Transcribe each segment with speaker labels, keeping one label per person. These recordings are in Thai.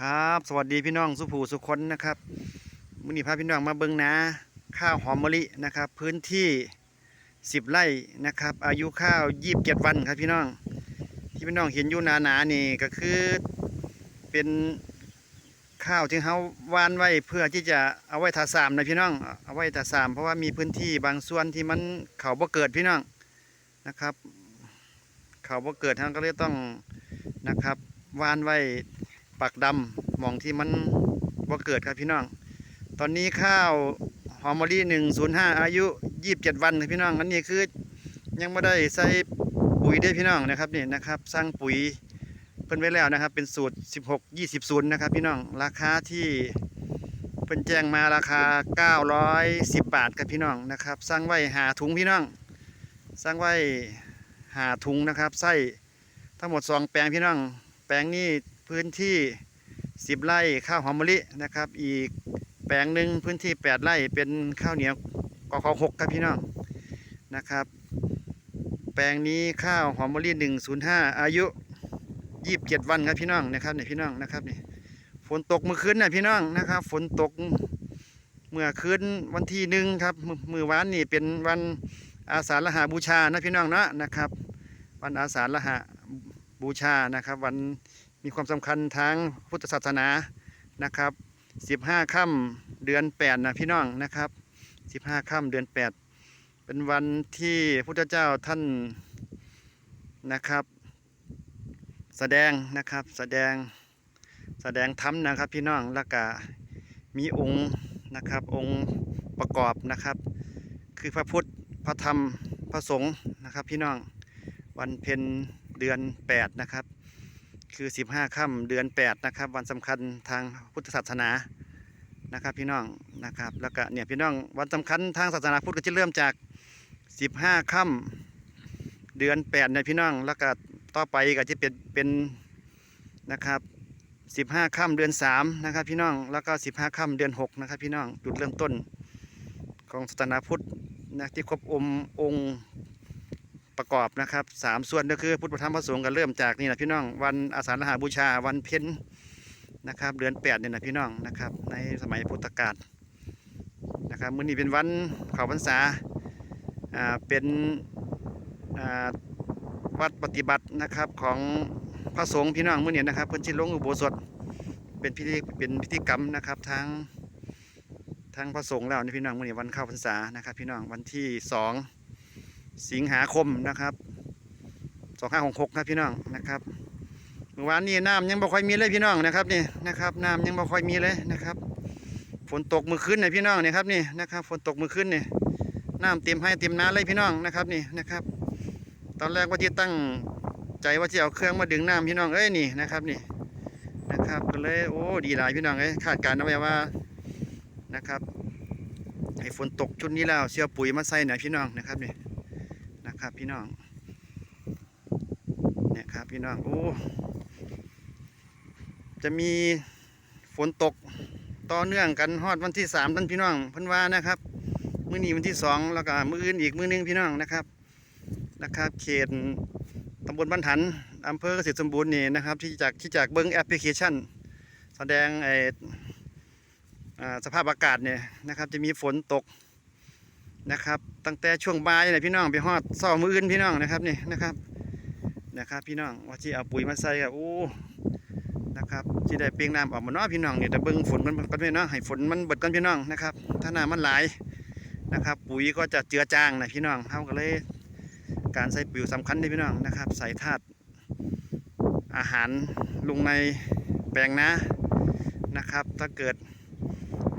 Speaker 1: ครับ สวัสดีพี่น้องสุภูสุคนนะครับมือนี้พาพี่น้องมาเบิ่งนาข้าวหอมมะลินะครับ พื้นที่10ไร่นะครับ อายุข้าว27วันครับพี่น้อง ที่พี่น้องเห็นอยู่หนาๆนี่ก็คือเป็นข้าวที่เขาวานไว้เพื่อที่จะเอาไว้ทาสามนะพี่น้อง เอาไว้ทาสามเพราะว่ามีพื้นที่บางส่วนที่มันเขาบ่เกิดพี่น้องนะครับ เขาบ่เกิดท่านก็เลยต้องนะครับวานไว้ ปักดำมองที่มันว่าเกิดครับพี่น้อง ตอนนี้ข้าวหอมมะลิหนึ่งศูนย์ห้าอายุยี่สิบเจ็ดวันครับพี่น้องอันนี้คือยังไม่ได้ใส่ปุ๋ยได้พี่น้องนะครับนี่นะครับสร้างปุ๋ยเพิ่นไว้แล้วนะครับ เป็นสูตรสิบหกยี่สิบศูนย์นะครับพี่น้องราคาที่เพิ่นแจ้งมาราคาเก้าร้อยสิบบาทครับพี่น้องนะครับสร้างไว้หาถุงพี่น้องสร้างไว้หาถุงนะครับไส้ทั้งหมดสองแปลงพี่น้อง แปลงนี้ พื้นที่ 10 ไร่ข้าวหอมมะลินะครับ อีกแปลงหนึ่งพื้นที่ 8 ไร่เป็นข้าวเหนียวกอขหกครับพี่น้องนะครับ แปลงนี้ข้าวหอมมะลิ105 อายุ 27 วันครับพี่น้องนะครับเนี่ยพี่น้องนะครับนี่ฝนตกเมื่อคืนน่ะพี่น้องนะครับ ฝนตกเมื่อคืนวันที่หนึ่งครับมือมือวานนี่เป็นวันอาสาฬหาบูชานะพี่น้องนะนะครับ วันอาสาฬหาบูชานะครับ วัน มีความสำคัญทางพุทธศาสนานะครับ15ค่ำเดือน8นะพี่น้องนะครับ15ค่ำเดือน 8 เป็นวันที่พุทธเจ้าท่านนะครับ แสดงนะครับแสดงแสดงธรรมนะครับพี่น้องแล้วก็มีองค์นะครับองค์ประกอบนะครับ คือพระพุทธพระธรรมพระสงฆ์นะครับพี่น้องวันเพ็ญเดือน 8 นะครับ คือ15ค่ำเดือน8นะครับ วันสำคัญทางพุทธศาสนานะครับ พี่น้องนะครับ แล้วก็เนี่ยพี่น้องวันสำคัญทางศาสนาพุทธก็จะเริ่มจาก15ค่ำเดือน8เนี่ยพี่น้องแล้วก็ต่อไปก็จะเป็นเป็นนะครับ15ค่ำเดือน3นะครับ พี่น้องแล้วก็15ค่ำเดือน6นะครับ พี่น้องจุดเริ่มต้นของศาสนาพุทธนะที่ครบองค์องค์ ประกอบนะครับสามส่วนก็คือพุทธธรรมพระสงฆ์ก็เริ่มจากนี่นะพี่น้อง วันอาสาฬหาบูชาวันเพ็ญนะครับเดือนแปดเนี่ยนะพี่น้องนะครับ ในสมัยพุทธกาลนะครับมื้อนี้เป็นวันเข้าพรรษาอ่าเป็นอ่าวัดปฏิบัตินะครับของพระสงฆ์พี่น้องมื้อนี้นะครับเพิ่นสิลงอุโบสถเป็นพิธีเป็นพิธีกรรมนะครับทางทางพระสงฆ์แล้วนี่พี่น้องมื้อนี้วันเข้าพรรษานะครับ พี่น้องวันที่สอง สิงหาคมนะครับสองห้าหกหกครับพี่น้องนะครับเมื่อวานนี้น้ำยังบ่ค่อยมีเลยพี่น้องนะครับนี่นะครับน้ำยังบ่ค่อยมีเลยนะครับ ฝนตกมือคืนเนี่ยพี่น้องเนี่ยครับนี่นะครับ ฝนตกมือคืนเนี่ยน้ำเต็มให้เต็มน้าเลยพี่น้องนะครับนี่นะครับ ตอนแรกว่าที่ตั้งใจว่าจะเอาเครื่องมาดึงน้ำพี่น้องเอ้ยนี่นะครับนี่นะครับก็เลยโอ้ดีหลายพี่น้องเอ้ยคาดการณ์เอาไว้ว่านะครับให้ฝนตกชุดนี้แล้วเสียปุ๋ยมาใส่หน่อยพี่น้องนะครับนี่ นะครับพี่น้องเนี่ยครับพี่น้องโอ้จะมีฝนตกต่อเนื่องกันฮอดวันที่สามท่านพี่น้องเพิ่นว่านะครับมื้อนี้วันที่สองแล้วก็มื้ออื่นอีกมื้อนึงพี่น้องนะครับนะครับ เขตตำบลบ้านถันอำเภอเกษตรสมบูรณ์นี่นะครับที่จากที่จากเบิ้งแอปพลิเคชัน แสดงไออสภาพอากาศเนี่ยนะครับจะมีฝนตก นะครับ ตั้งแต่ช่วงบ่ายเลยพี่น้องไปฮอดเสามืออื่นพี่น้องนะครับนี่นะครับนะครับ พี่น้องว่าที่เอาปุ๋ยมาใส่กับโอ้นะครับที่ได้เปียงน้ำออกมาเนาะพี่น้องเนี่ยแต่เบิ่งฝนมันก็ไม่เนาะให้ฝนมันเบิดกันพี่น้องนะครับ ถ้าน้ำมันไหลนะครับ ปุ๋ยก็จะเจือจางนะพี่น้องเขาก็เลย การใส่ปุ๋ยสำคัญเลยพี่น้องนะครับ ใส่ธาตุอาหารลงในแปลงนานะครับ ถ้าเกิด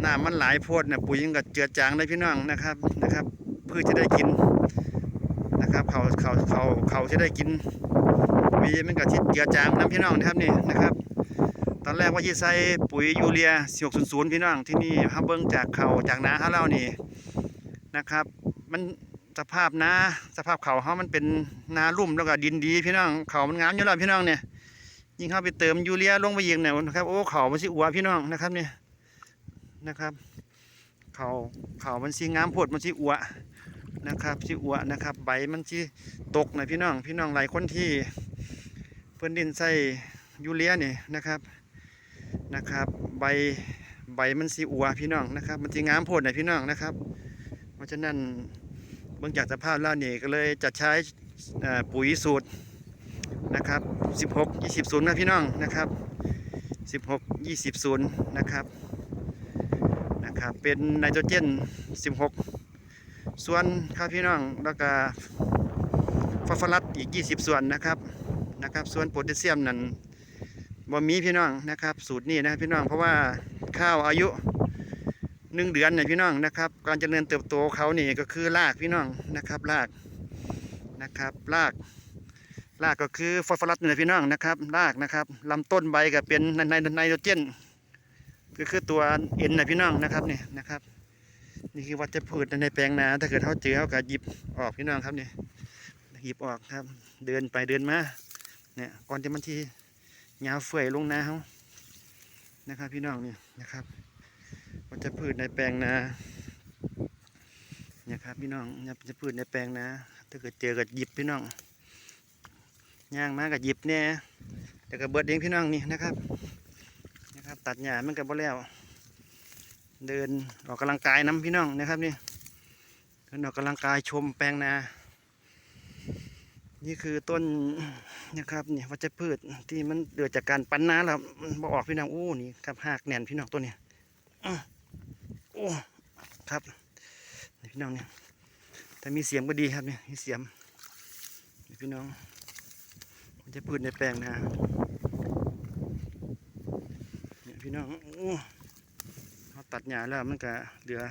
Speaker 1: น้ำมันหลายโพดเนี่ยปุ๋ยมันก็เจือจางเลยพี่น้องนะครับนะครับพืชจะได้กินนะครับเขาเขาเขาเขาจะได้กินปุ๋ยมันก็ที่เจือจางน้ำพี่น้องนะครับนี่นะครับ ตอนแรกว่าจะใส่ปุ๋ยยูเรีย4600พี่น้องที่นี่เขาเบิ้งจากเขาจากนาเขาเล่านี่นะครับ มันสภาพนาสภาพเขาเขามันเป็นนาลุ่มแล้วก็ดินดีพี่น้องเขามันงามอยู่แล้วพี่น้องเนี่ยยิ่งเข้าไปเติมยูเรียลงไปยิงเนี่ยนะครับโอ้เขามันสิอัวพี่น้องนะครับเนี่ย นะครับ เขาเขามันสีงามโพดมันสีอัวนะครับสีอัวนะครับ ใบมันสีตกนะพี่น้อง พี่น้องหลายคนที่เพื่อนดินใส่ยูเรียนี่นะครับนะครับ ใบใบมันสีอัวพี่น้องนะครับ มันสีงามโพดหน่อยพี่น้องนะครับ เพราะฉะนั้นเบื้องจากสภาพแล้วนี่ก็เลยจะใช้ปุ๋ยสูตรนะครับ 16 20ศูนย์นะพี่น้องนะครับ 16 20ศูนย์นะครับ ครับเป็นไนโตรเจน 16 ส่วนครับพี่น้องแล้วก็ฟอสฟอรัสอีก 20 ส่วนนะครับนะครับ ส่วนโพแทสเซียมนั่นบ่มีพี่น้องนะครับ สูตรนี้นะพี่น้องเพราะว่าข้าวอายุหนึ่งเดือนเนี่ยพี่น้องนะครับการเจริญเติบโตเขานี่ก็คือรากพี่น้องนะครับรากนะครับรากรากก็คือฟอสฟอรัสเนี่ยพี่น้องนะครับรากนะครับลำต้นใบก็เป็นไนไนไนโตรเจน ก็คือตัวเอ็นนะพี่น้องนะครับนี่นะครับ นี่คือวัชพืชในแปลงนาถ้าเกิดเขาเจอเขาก็หยิบออกพี่น้องครับนี่หยิบออกครับ เดินไปเดินมาเนี่ยก่อนที่มันที่ยาวเฟื่อยลงนาเขานะครับพี่น้องนี่นะครับวัชพืชในแปลงนาเนี่ยครับพี่น้องเนี่ยวัชพืชในแปลงนาถ้าเกิดเจอกับหยิบพี่น้องย่างมากับหยิบเนี่ยแต่ก็เบิดเองพี่น้องนี่นะครับ ตัดหญ้ามันก็บ่แล้ว เดินออกกำลังกายน้ำพี่น้องนะครับนี่เดินออกกำลังกายชมแปลงนา นี่คือต้นนะครับนี่วัชพืชที่มันเกิดจากการปั้นนาแล้วมันบออกพี่น้องโอ้นี่ครับหากแน่นพี่น้องตัวนี้โอ้ครับนี่พี่น้องเนี่ยถ้ามีเสียมก็ดีครับเนี่ยมีเสียมพี่น้องมันจะพืชในแปลงนะเนี่ย พี่น้องโอ้เขาตัดหญ้าแล้วมันก็เหลือ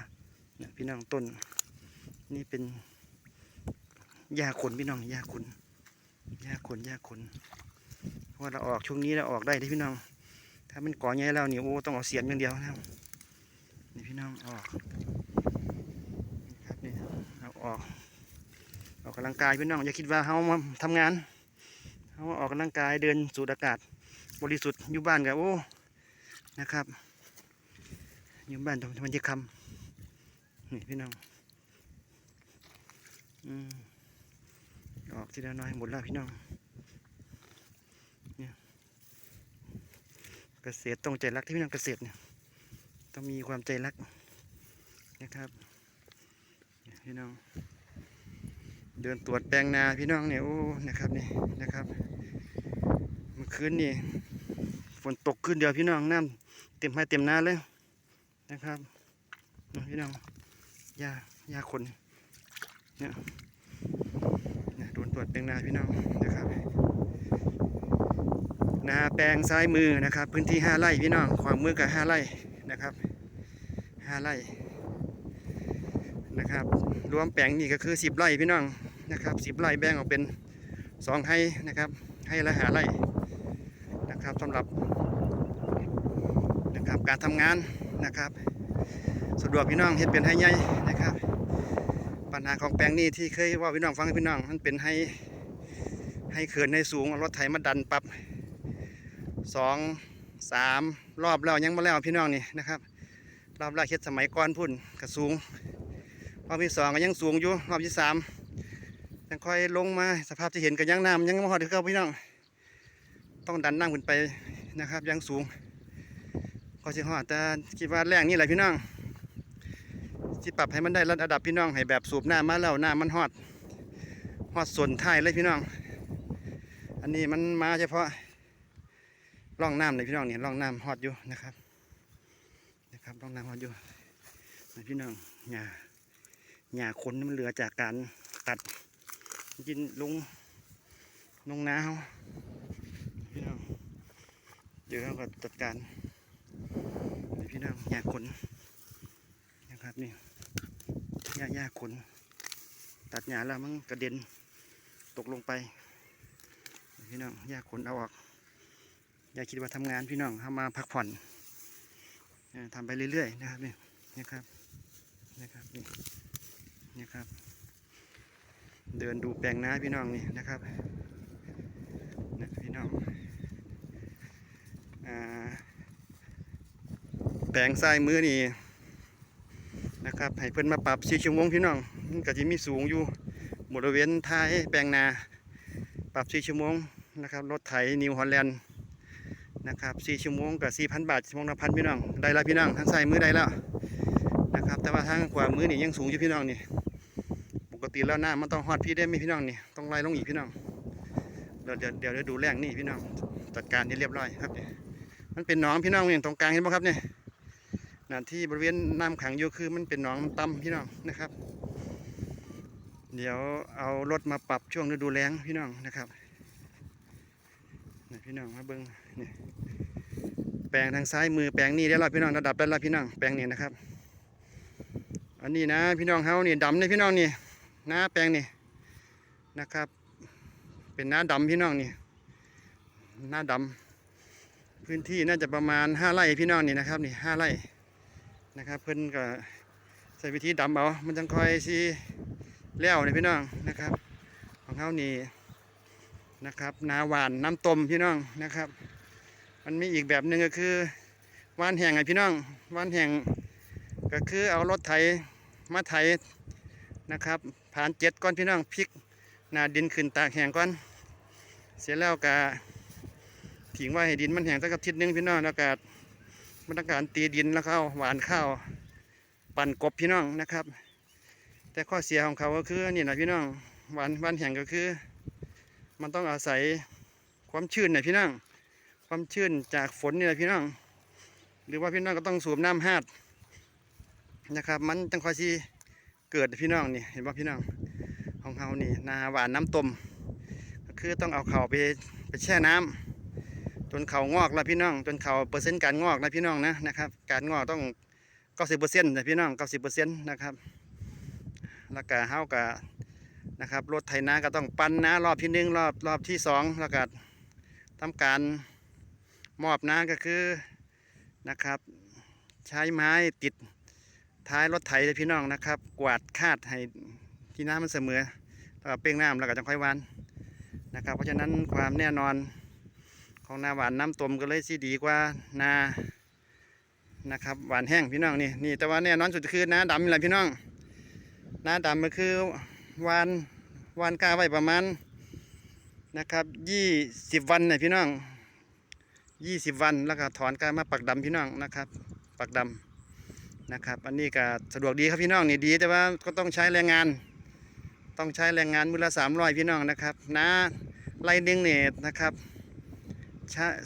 Speaker 1: เนี่ยพี่น้องต้น นี่เป็นหญ้าขนพี่น้องหญ้าขนหญ้าขนหญ้าขนเพราะว่าเราออกช่วงนี้เราออกได้ที่พี่น้อง ถ้ามันก่อใหญ่แล้วนี่โอ้ต้องเอาเสียมอย่างเดียวนะครับนี่พี่น้องออกนี่ครับนี่เอาออกออกกำลังกายพี่น้องอย่าคิดว่าเขามาทำงานเขาออกกำลังกายเดินสูดอากาศ บริสุทธิ์อยู่บ้านกับโอ้ นะครับ อยู่บ้านทำมันจะคำนี่พี่น้องอืมออกทีละน้อยหมดแล้วพี่น้องเนี่ยเกษตรต้องใจรักที่พี่น้องเกษตรเนี่ยต้องมีความใจรักนะครับพี่น้อง เดินตรวจแปลงนาพี่น้องเนี่ยโอ้นะครับนี่นะครับเมื่อคืนนี่ฝนตกขึ้นเดียวพี่น้องน้ำ เต็มให้เต็มนาเลยนะครับพี่น้องหญ้าหญ้าคนเนี่ยเนี่ยโดนตรวจแปลงนาพี่น้องนะครับนาแปลงซ้ายมือนะครับ พื้นที่ห้าไร่พี่น้องขวามือกับห้าไร่นะครับห้าไร่นะครับ รวมแปลงนี่ก็คือสิบไร่พี่น้องนะครับสิบไร่แบ่งออกเป็นสองให้นะครับ ให้ละหาไร่นะครับสำหรับนะครับ การทำงานนะครับ สะดวกพี่น้องเห็ดเป็นให้ใหญ่นะครับ ปัญหาของแปลงนี้ที่เคยว่าพี่น้องฟังพี่น้องมันเป็นให้ให้เขื่อนให้สูงรถไถมาดันปรับสองสามรอบแล้วยังมาแล้วพี่น้องนี่นะครับ รอบแรกเฮ็ดสมัยก่อนพุ่นก็สูงรอบที่สองก็ยังสูงอยู่รอบที่สามยังค่อยลงมาสภาพที่เห็นก็ยังน้ำยังไม่พอถึงเก้าพี่น้อง ต้องดันนั่งขึ้นไปนะครับยังสูง ก็สิฮอดแต่คิดว่าแรงนี่แหละพี่น้องที่ปรับให้มันได้ระดับพี่น้องให้แบบสูบหน้ำมาแล้วหน้ำมันฮอดฮอดส่วนท้ายเลยพี่น้อง อันนี้มันมาเฉพาะร่องน้ำเลยพี่น้องเนี่ยร่องน้ำฮอดอยู่นะครับ นะครับร่องน้ำฮอดอยู่นี่พี่น้องหญ้าหญ้าคนมันเหลือจากการตัดกินลงลงนาเขาพี่น้องเดี๋ยวเราก็จัดการ นี่พี่น้องหญ้าคนนะครับนี่หญ้าหญ้าคนตัดหญ้าแล้วมันกระเด็นตกลงไป พี่น้องหญ้าคนเอาออกอย่าคิดว่าทำงานพี่น้องทำมาพักผ่อนเอ่อทำไปเรื่อยๆนะครับนี่นะครับนะครับนี่นะครับ เดินดูแปลงนาพี่น้องนี่นะครับนะพี่น้องอ่า ปลงซ้ายมือนี่นะครับให้เพิ่นมาปรับสีชั่วโมงพี่น้องมันก็จะมีสูงอยู่บริเวณท้ายแปลงนา ปรับสีชั่วโมงนะครับรถไถนิวฮอลแลนด์นะครับสี่ชั่วโมงกับสี่พันบาทชั่วโมงละพันพี่น้องได้ละพี่น้องทั้งใส่มือได้แล้วนะครับแต่ว่าทางขวามือนี่ยังสูงอยู่พี่น้องนี่ปกติแล้วหน้ามันต้องฮอดพี่ได้ไหมพี่น้องนี่ต้องไล่ลงอีกพี่น้องเดี๋ยวเดี๋ยวเดี๋ยวดูแรงนี่พี่น้องจัดการนี่เรียบร้อยครับนี่มันเป็นหนองพี่น้องอย่างตรงกลางเห็นไหมครับเนี่ย นั่นที่บริเวณน้ำขังอยู่คือมันเป็นหนองต่ำพี่น้องนะครับ เดี๋ยวเอารถมาปรับช่วงฤดูแล้งพี่น้องนะครับพี่น้องมาเบิ้งนี่แปลงทางซ้ายมือแปลงนี้ได้แล้วพี่น้องระดับได้แล้วพี่น้องแปลงนี้นะครับ อันนี้นะพี่น้องเฮานี่ดำนี่พี่น้องนี่หน้าแปลงนี่นะครับ เป็นหน้าดำพี่น้องนี่หน้าดำพื้นที่น่าจะประมาณห้าไร่พี่น้องนี่นะครับนี่ห้าไร่ นะครับ เพิ่นก็ใช้วิธีดำเอามันจังคอยสิแล้วนี่พี่น้องนะครับ ของเขานี่นะครับ นาหวานน้ำต้มพี่น้องนะครับ มันมีอีกแบบหนึ่งก็คือวานแห่งไงพี่น้องวานแห่งก็คือเอารถไถมาไถนะครับผ่านเจ็ดก้อนพี่น้องพลิกนาดินขึ้นตากแห้งก้อนเสร็จแล้วก็ทิ้งไว้ให้ดินมันแห้งสักอาทิตย์นึงพี่น้องแล้วก็ มันต้องการตีดินแล้วก็เอาหวานข้าวปั่นกบพี่น้องนะครับ แต่ข้อเสียของเขาก็คือนี่นะพี่น้องหวานหวานแห้งก็คือ มันต้องอาศัยความชื้นนะพี่น้องความชื้นจากฝนนี่แหละพี่น้อง หรือว่าพี่น้องก็ต้องสูบน้ำฮาดนะครับ มันจังคอยที่เกิดพี่น้องนี่เห็นว่าพี่น้องของเขานี่นาหวานน้ำต้มก็คือต้องเอาเขาไปไปแช่น้ำ จนเขางอกแล้วพี่น้อง จนเขาเปอร์เซ็นต์การงอกนะพี่น้องนะนะครับ การงอกต้องเก้าสิบเปอร์เซ็นต์นะพี่น้องเก้าสิบเปอร์เซ็นต์นะครับแล้วก็เฮาก็นะครับรถไถนาก็ต้องปั้นนารอบที่หนึ่งรอบรอบที่สองแล้วก็ทำการมอบนาก็คือนะครับ ใช้ไม้ติดท้ายรถไถเลยพี่น้องนะครับ กวาดคาดให้ที่น้ำมันเสมอแล้วก็เป้งน้ำแล้วก็จะค่อยวานนะครับ เพราะฉะนั้นความแน่นอน ของนาหวานน้ำต้มก็เลยสิดีกว่านานะครับหวานแห้งพี่น้องนี่นี่แต่ว่าแน่นอนสุดคือนาดำนี่แหละพี่น้องนาดำก็คือวานวานกาไว้ประมาณนะครับยี่สิบวันเนี่ยพี่น้องยี่สิบวันแล้วก็ถอนกามาปักดำพี่น้องนะครับปักดำนะครับอันนี้ก็สะดวกดีครับพี่น้องนี่ดีแต่ว่าก็ต้องใช้แรงงาน ต้องใช้แรงงานมือละสามร้อยพี่น้องนะครับนาไรหนึ่งเนี่ยนะครับ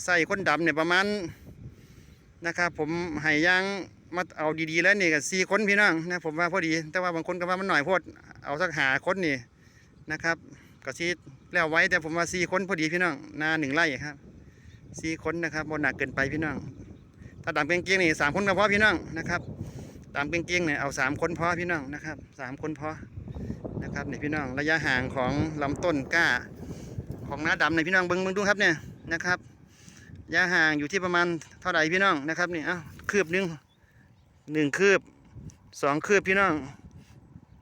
Speaker 1: ใส่คนดำเนี่ยประมาณนะครับผมให้ยางมาเอาดีๆแล้วนี่ก็สี่คนพี่น้องนะผมว่าพอดี แต่ว่าบางคนก็ว่ามันหน่อยโพดเอาสักหาคนนี่นะครับก็ซีแล้วไว้แต่ผมว่าสี่คนพอดีพี่น้องนาหนึ่งไร่ครับสี่คนนะครับบนหนักเกินไปพี่น้อง ถ้าดำเกียงๆนี่สามคนก็พอพี่น้องนะครับดำเกียงๆเนี่ยเอาสามคนพอพี่น้องนะครับสามคนพอนะครับนี่พี่น้องระยะห่างของลำต้นก้า ของน้าดำในยพี่น้องเบิ้งเบิ้งดูครับเนี่ยนะครับ ยะห่างอยู่ที่ประมาณเท่าไหร่พี่น้องนะครับนี่อ้าคืบหนึ่งหนึ่งคืบสองคืบพี่น้อง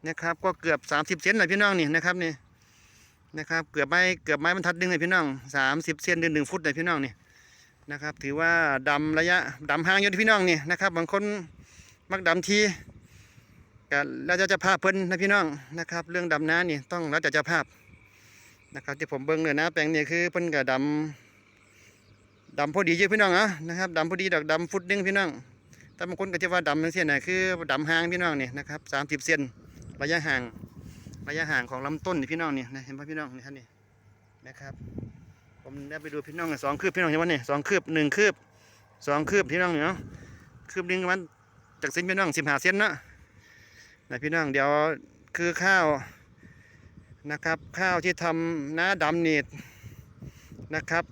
Speaker 1: นะครับ ก็เกือบสามสิบเซนเลยพี่น้องนี่นะครับนี่นะครับ เกือบไม้เกือบไม้บรรทัดหนึ่งเลยพี่น้องสามสิบเซนเดือนหนึ่งฟุตเลยพี่น้องนี่นะครับ ถือว่าดำระยะดำห่างอยู่ที่พี่น้องนี่นะครับ บางคนมักดำทีก็แล้วจะจะภาพเพิ่นนะพี่น้องนะครับ เรื่องดำน้ำนี่ต้องแล้วจะจะภาพนะครับที่ผมเบิ้งเลยนะแปลงนี่คือเพิ่นกับดำ ดำพอดีเยอะพี่น้องอะนะครับดำพอดีดอกดำฟุตหนึงพี่น้องแต่บางคนก็จะว่าดำเป็นเส้นหนะคือดำห่างพี่น้องเนี่ยนะครับสามสิบเซนระยะห่างระยะห่างของลำต้นพี่น้องนี่นะเห็นป่ะพี่น้องนี่ท่านนี่นะครับ ผมได้ไปดูพี่น้องสองคืบพี่น้องเห็นป่ะนี่สองคืบหนึ่งคืบสองคืบพี่น้องเนาะคืบหนึ่งมันจากเส้นพี่น้องสิบห้าเซนนะนะพี่น้องเดี๋ยวคือข้าวนะครับข้าวที่ทำน้าดำเนี่นะครับ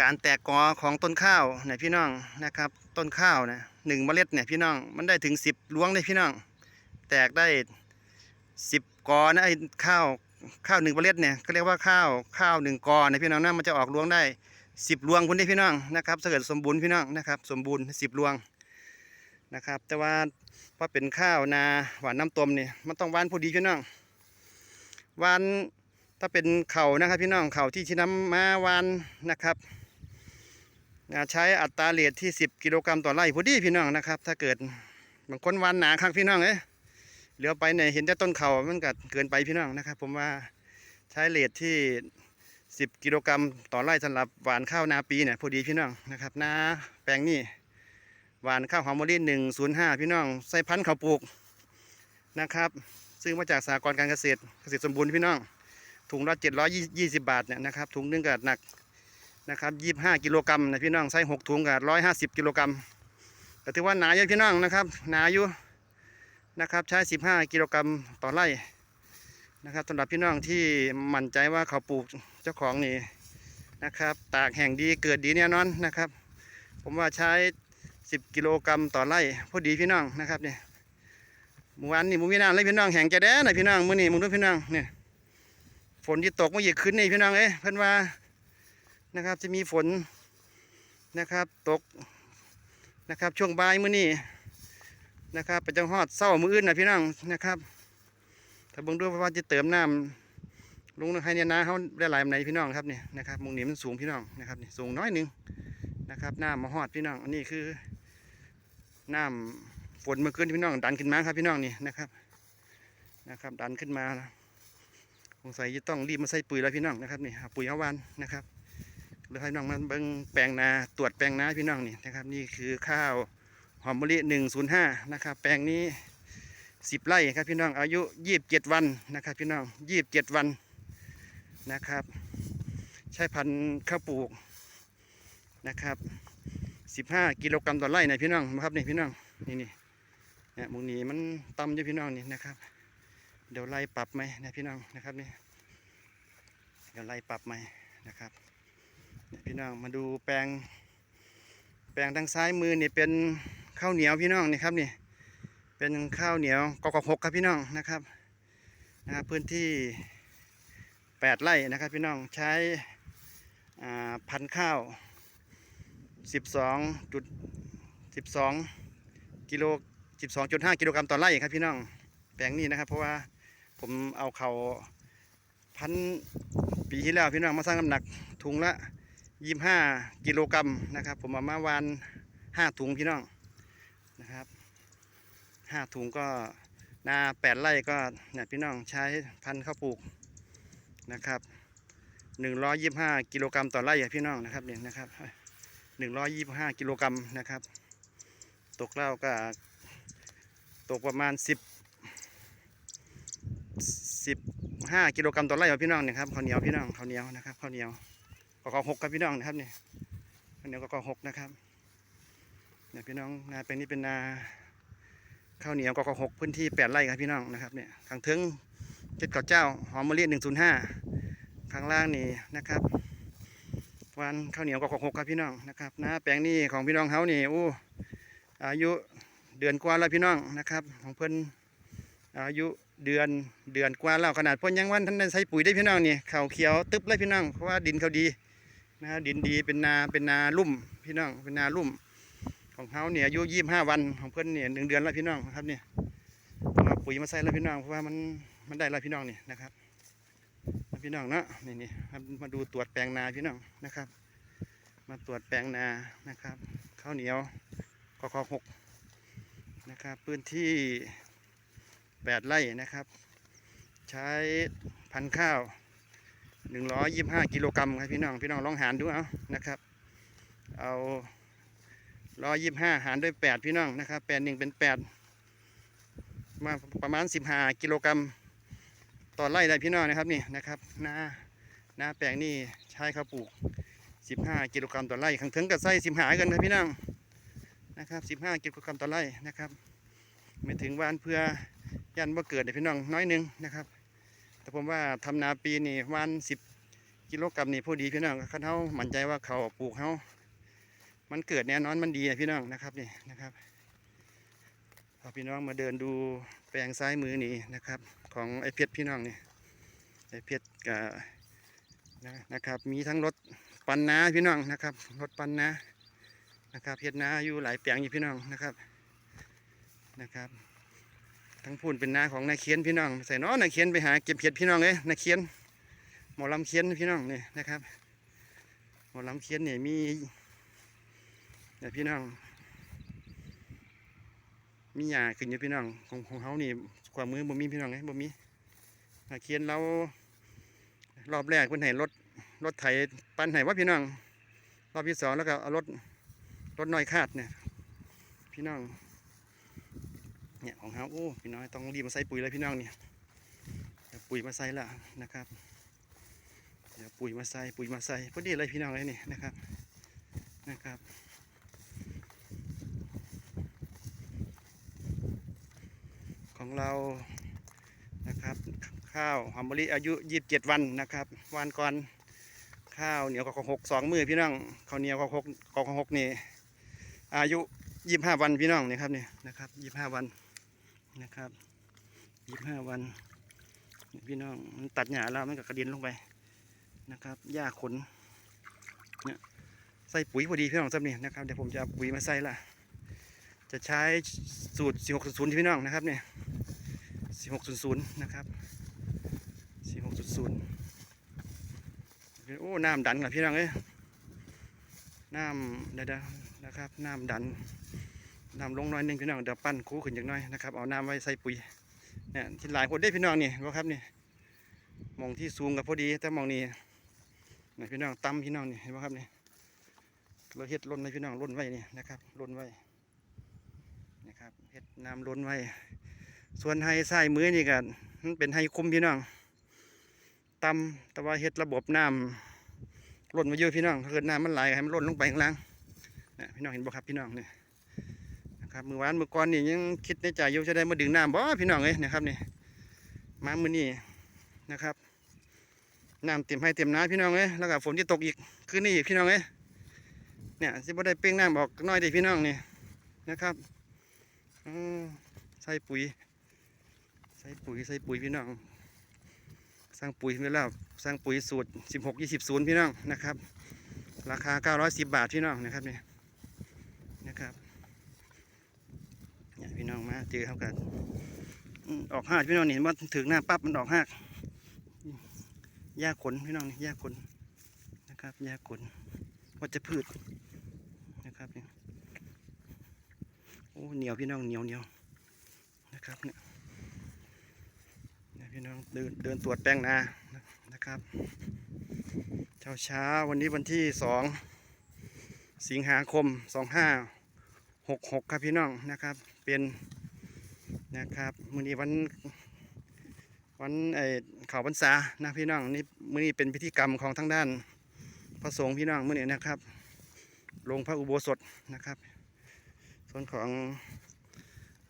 Speaker 1: การแตกกอของต้นข้าวเนี่ยพี่น้องนะครับ ต้นข้าวนะหนึ่งเมล็ดเนี่ยพี่น้องมันได้ถึงสิบรวงเลยพี่น้อง แตกได้สิบกอนะไอ้ข้าวข้าวหนึ่งเมล็ดเนี่ยก็เรียกว่าข้าวข้าวหนึ่งกอนะพี่น้องนะมันจะออกรวงได้สิบรวงคุณได้พี่น้องนะครับถ้าเกิดสมบูรณ์พี่น้องนะครับ สมบูรณ์สิบรวงนะครับ แต่ว่าพอเป็นข้าวนาหวานน้ำต้มเนี่ยมันต้องหวานพอดีพี่น้องหวานถ้าเป็นเข่านะครับพี่น้องเข่าที่ชิน้ำมาวานนะครับ ใช้อัตราเรทที่ 10 กิโลกรัมต่อไร่พอดีพี่น้องนะครับ ถ้าเกิดบางคนวันหนาครั้งพี่น้องเอ้ยเหลือไปเนี่ยเห็นแต่ต้นเขามันก็เกินไปพี่น้องนะครับ ผมว่าใช้เรทที่ 10 กิโลกรัมต่อไร่สำหรับหวานข้าวนาปีเนี่ยพอดีพี่น้องนะครับนาแปลงนี้หวานข้าวหอมมะลิ105พี่น้องใส่พันธุ์ข้าวปลูกนะครับ ซึ่งมาจากสหกรการเกษตรเกษตรสมบูรณ์พี่น้องถุงละ720บาทเนี่ยนะครับถุงนึงก็หนัก นะครับ25กิโลกรัมนะพี่น้องใส่6ถุงก็150กิโลกรัมแต่ถือว่าหนาเยอะพี่น้องนะครับหนาอยู่นะครับใช้15กิโลกรัมต่อไร่นะครับสำหรับพี่น้องที่มั่นใจว่าเขาปลูกเจ้าของนี่นะครับ ตากแห่งดีเกิดดีแน่นอนนะครับ ผมว่าใช้ 10 กิโลกรัมต่อไร่พอดีพี่น้องนะครับเนี่ยเมื่อวานนี่มุมีน้ำเลยพี่น้องแห่งจะแด้นะพี่น้องมื้อนี้มึงดูพี่น้องเนี่ยฝนที่ตกมาหยิกขึ้นนี่พี่น้องเอ้ยเพิ่นว่า นะครับ จะมีฝนนะครับตกนะครับ ช่วงบ่ายมื้อนี้นะครับไปจังฮอดเศร้ามืออื่นนะพี่น้องนะครับถ้าเบิ่งดูว่าจะเติมน้ำลงให้เนี่ยนาเขาได้หลายไหนพี่น้องครับเนี่ยนะครับมุงนี้มันสูงพี่น้องนะครับนี่สูงน้อยหนึงนะครับน้ำมาหอดพี่น้องอันนี้คือน้ำฝนเมื่อคืนพี่น้องดันขึ้นมาครับพี่น้องนี่นะครับนะครับ ดันขึ้นมาสงสัยจะต้องรีบมาใส่ปุ๋ยแล้วพี่น้องนะครับนี่ปุ๋ยเอาวันนะครับ เลยให้น้องมาเบิ่งแปลงนาตรวจแปลงนาพี่น้องนี่นะครับ นี่คือข้าวหอมมะลิหนึ่งศูนย์ห้านะครับ แปลงนี้สิบไร่ครับพี่น้องอายุยี่บเจ็ดวันนะครับ พี่น้องยี่บเจ็ดวันนะครับ ใช้พันธุ์ข้าวปลูกนะครับสิบห้ากิโลกรัมต่อไร่นะพี่น้องนะครับนี่พี่น้องนี่นี่เนี่ยมุงนี้มันต่ำอยู่พี่น้องนี่นะครับ เดี๋ยวไล่ปรับไหมนะพี่น้องนะครับนี่เดี๋ยวไล่ปรับไหมนะครับ พี่น้องมาดูแปลง แปลงทางซ้ายมือนี่เป็นข้าวเหนียวพี่น้องนี่ครับนี่ เป็นข้าวเหนียวกอกหกครับพี่น้องนะครับนะครับพื้นที่แปดไร่นะครับพี่น้องใช้พันข้าวสิบสองจุดสิบสองกิโลสิบสองจุดห้ากิโลกรัมต่อไร่ครับพี่น้องแปลงนี้นะครับเพราะว่าผมเอาเขาพันปีที่แล้วพี่น้องมาสร้างน้ำหนักถุงละ ยี่ห้ากิโลกรัมนะครับ ผมเอามาวานห้าถุงพี่น้องนะครับห้าถุงก็นาแปดไร่ก็เนี่ยพี่น้องใช้พันธุ์ข้าวปลูกนะครับหนึ่งร้อยยี่ห้ากิโลกรัมต่อไร่อะพี่น้องนะครับเนี่ยนะครับหนึ่งร้อยยี่ห้ากิโลกรัมนะครับ ตกแล้วก็ตกประมาณสิบสิบห้ากิโลกรัมต่อไร่อะพี่น้องเนี่ยครับข้าวเหนียวพี่น้องข้าวเหนียวนะครับข้าวเหนียว กอกหกครับพี่น้องนะครับเนี่ยข้าวเหนียวกอกหกนะครับเนี่ยพี่น้องนาเป็นนี่เป็นนาข้าวเหนียวกอกหกพื้นที่แปดไร่ครับพี่น้องนะครับเนี่ยข้างเทิงเจ็ดเก้าเจ้าหอมมะลิหนึ่งศูนย์ห้าข้างล่างนี่นะครับวันข้าวเหนียวกอกหกครับพี่น้องนะครับนะแปลงนี้ของพี่น้องเขานี่โอ้อายุเดือนกว่าแล้วพี่น้องนะครับ ของเพิ่อนอายุเดือนเดือนกว่าแล้วขนาดพ่นยังวันท่านได้ใช้ปุ๋ยได้พี่น้องนี่เขาเขียวตึ๊บเลยพี่น้องเพราะว่าดินเขาดี นะดินดีเป็นนาเป็นนาลุ่มพี่น้องเป็นนาลุ่ม ของเขาเนี่ยอายุยี่ห้าวันของเพื่อนเนี่ยหนึ่งเดือนแล้วพี่น้องครับเนี่ยต้องเอาปุ๋ยมาใส่แล้วพี่น้องเพราะว่ามันมันได้แล้วพี่น้องนี่นะครับพี่น้องเนาะนี่นี่มาดูตรวจแปลงนาพี่น้องนะครับ มาตรวจแปลงนานะครับข้าวเหนียวกอหกนะครับพื้นที่แปดไร่นะครับ ใช้พันข้าว หนึ่งร้อยยี่ห้ากิโลกรัมครับพี่น้องพี่น้องลองหารดูเอานะครับเอาร้อยยี่ห้าหารด้วยแปดพี่น้องนะครับแปดหนึ่งเป็นแปดมาประมาณสิบห้ากิโลกรัมต่อไร่ได้พี่น้องนะครับนี่นะครับนานาแปลงนี่ใช้ข้าวปลูกสิบห้ากิโลกรัมต่อไร่ข้างถึงกับไส้สิบหากันนะพี่น้องนะครับสิบห้ากิโลกรัมต่อไร่นะครับ ไม่ถึงวานเพื่อยันว่าเกิดเดี๋ยพี่น้องน้อยหนึงนะครับ แต่ผมว่าทำนาปีนี่วันสิบกิโลกรัมนี่พอดีพี่น้องเขาเขามั่นใจว่าเขาปลูกเขามันเกิดแน่นอนมันดีอะพี่น้องนะครับนี่นะครับพาพี่น้องมาเดินดูแปลงซ้ายมือนี่นะครับ ของไอเพชรพี่น้องนี่ไอเพชรกับนะนะครับมีทั้งรถปันนาพี่น้องนะครับรถปันนานะครับเพชรนาอยู่หลายแปลงอยู่พี่น้องนะครับนะครับ ทั้งพูนเป็นนาของนายเคียนพี่น้อง ใส่น้อนายเคียนไปหาเก็บเห็ดพี่น้องเลยนายเคียน หมอลำเคียนพี่น้องนี่นะครับ หมอลำเคียนเนี่ยมีเนี่ยพี่น้อง มีหยาขึ้นอยู่พี่น้องของของเขานี่ความมือบ่มีพี่น้องไงบ่มีอาเคียนเรารอบแรกเพิ่นให้รถรถไถปั้นให้ว่าพี่น้อง รอบที่สองแล้วก็เอารถรถน้อยคาดเนี่ยพี่น้อง เนี่ยของเฮาโอ้พี่น้อยต้องรีบมาใส่ปุ๋ยเลยพี่น้องเนี่ยเดี๋ยวปุ๋ยมาใส่ละนะครับเดี๋ยวปุ๋ยมาใส่ปุ๋ยมาใส่พอดีเลยพี่น้องเลยนี่นะครับนะครับของเรานะครับข้าวหอมมะลิอายุ 27 วันนะครับวันก่อนข้าวเหนียวกับหกสองมือพี่น้องข้าวเหนียวกับหกกับหกนี่อายุ 25 วันพี่น้องนี่ครับนี่นะครับ 25 วัน นะครับ25วัน พี่น้องมันตัดหญ้าแล้วมันก็กระเด็นลงไปนะครับหญ้าขนเนี่ยใส่ปุ๋ยพอดีพี่น้องซับนี่นะครับเดี๋ยวผมจะเอาปุ๋ยมาใส่ละจะใช้สูตร 4600ที่พี่น้องนะครับเนี่ยสี่หกศูนย์นะครับสี่หกศูนย์โอ้น้ำดันกับพี่น้องเอ้ยน้ำเดี๋ยวนะครับน้ำดัน น้ำลงน้อยนึงพี่น้องเดี๋ยวปั้นคูขึ้นอย่างน้อยนะครับเอาน้ำไว้ใส่ปุ๋ยเนี่ยที่หลายคนได้พี่น้องนี่ว่าครับนี่มองที่สูงกับพอดีแต่มองนี่นี่พี่น้องต่ำพี่น้องนี่เห็นไหมครับนี่เราเฮ็ดล้นให้พี่น้องล้นไว้นี่นะครับล้นไว้นะครับเฮ็ดน้ำล้นไว้ ส่วนไฮใส่มือนี่กันมันเป็นไฮคุมพี่น้องตำแต่ว่าเฮ็ดระบบน้ำล้นมาเยอะพี่น้องถ้าเกิดน้ำมันไหลให้มันล้นลงไปข้างล่างนะพี่น้องเห็นบ่ครับพี่น้องเนี่ย นะครับมือวานมือก่อนนี่ยังคิดในใจอยู่จะได้มาดึงน้ำบ่พี่น้องเอ้ยนะครับนี่มามือนี่นะครับน้ำเต็มให้เต็มน้าพี่น้องเอ้ยแล้วก็ฝนจะตกอีกคืนนี้อีกพี่น้องเอ้ยเนี่ยสิบ่ได้เป้งน้ำออกน้อยดีพี่น้องนี่นะครับใส่ปุ๋ย ใส่ปุ๋ยใส่ปุ๋ยพี่น้องสร้างปุ๋ยเวลาสร้างปุ๋ยสูตร 16 20ศูนย์พี่น้องนะครับ ราคา 910 บาทพี่น้องนะครับนี่นะครับ พี่น้องมาเจอเขากันออกหากพี่น้องเห็นี่าถึงหน้าปั๊บมันออกหากหญ้าขนพี่น้องนี่หญ้าขนนะครับหญ้าขนวัชพืชนะครับเนี่ยโอ้เหนียวพี่น้องเหนียวเหนียวนะครับเนี่ยพี่น้องเดินเดินตรวจแปลงนานะครับเช้าเช้าวันนี้วันที่สองสิงหาคมสองห้าหกหกครับพี่น้องนะครับ เป็นนะครับมื้อนี้วันวันไอเขาพรรษานะพี่น้องนี่มื้อนี้เป็นพิธีกรรมของทางด้านพระสงฆ์พี่น้องมื้อนี้นะครับ ลงพระอุโบสถนะครับ ส่วนของ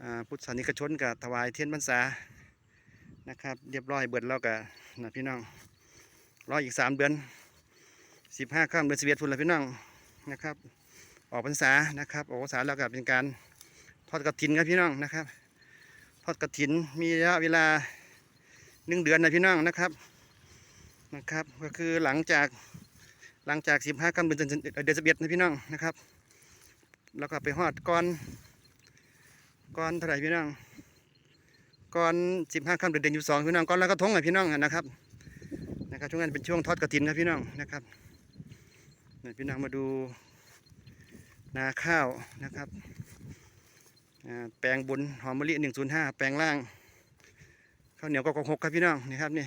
Speaker 1: อ่าพุทธศาสนิกชนกับถวายเทียนพรรษานะครับ เรียบร้อยเบิดแล้วกับนะพี่น้องรออีกสามเดือนสิบห้าข้ามเดือนสิบเอ็ดพุ่นละพี่น้องนะครับ ออกพรรษานะครับ ออกพรรษาแล้วก็เป็นการ ทอดกระถินครับพี่น้องนะครับ ทอดกระถินมีระยะเวลาหนึ่งเดือนนะพี่น้องนะครับนะครับ ก็คือหลังจากหลังจากสิบห้าข้ามเดือนเดือนสิบเอ็ดนะพี่น้องนะครับ แล้วก็ไปหอดก่อนก่อนเท่าไหร่พี่น้องก่อนสิบห้าค่ำเดือนเดือนอยู่สองพี่น้องก่อนแล้วก็ทงอะพี่น้องนะครับนะครับช่วงนั้นเป็นช่วงทอดกระถินครับพี่น้องนะครับพี่น้องมาดูนาข้าวนะครับ แปลงบนหอมมะลิหนึ่งศูนย์ห้าแปลงล่างข้าวเหนียวก็หกครับพี่น้องนี่ครับนี่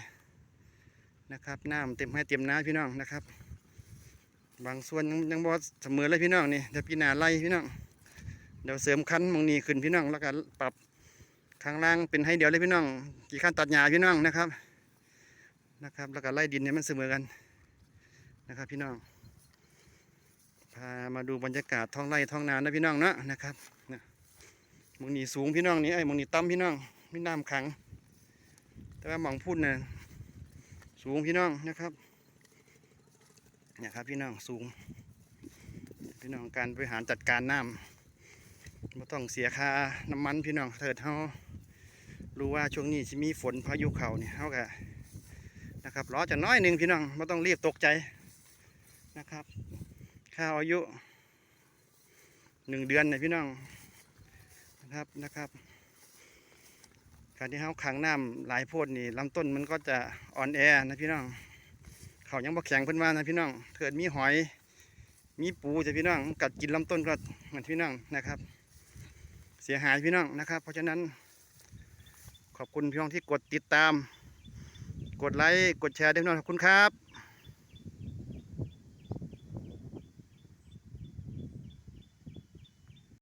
Speaker 1: นะครับน้ำเต็มให้เต็มน้ำพี่น้องนะครับ บางส่วนยังยังบอเสมอเลยพี่น้องนี่เดี๋ยวพี่นาไล่พี่น้องเดี๋ยวเสริมคันมองนี้ขึ้นพี่น้องแล้วก็ปรับข้างล่างเป็นให้เดียวเลยพี่น้อง กี่ขั้นตัดหญ้าพี่น้องนะครับนะครับ แล้วก็ไล่ดินให้มันเสมอกันนะครับพี่น้องพามาดูบรรยากาศท้องไร่ท้องนานะพี่น้องเนาะนะครับ มองนี้สูงพี่น้องนี่ไอ้มองนี้ต่ำพี่น้องมีน้ำขัง แต่ว่ามองพุ่นน่ะสูงพี่น้องนะครับเนี่ยครับพี่น้องสูง พี่น้องการบริหารจัดการน้ำไม่ต้องเสียค่าน้ำมันพี่น้องเถิดเฮารู้ว่าช่วงนี้จะมีฝนพายุเขาเนี่ยเฮาก็นะครับรอจะน้อยหนึ่งพี่น้องไม่ต้องรีบตกใจนะครับ ข้าวอายุหนึ่งเดือนเนี่ยพี่น้อง นะครับนะครับการที่เฮาขังน้ำหลายโพดนี่ลำต้นมันก็จะอ่อนแอนะพี่น้องเขายังบ่แข็งเพิ่นว่านะพี่น้องเถิดมีหอย มีปูจะพี่น้องกัดกินลำต้นก็เหมือนพี่น้องนะครับ เสียหายพี่น้องนะครับ เพราะฉะนั้นขอบคุณพี่น้องที่กดติดตาม กดไลค์กดแชร์ด้วยน้องขอบคุณครับ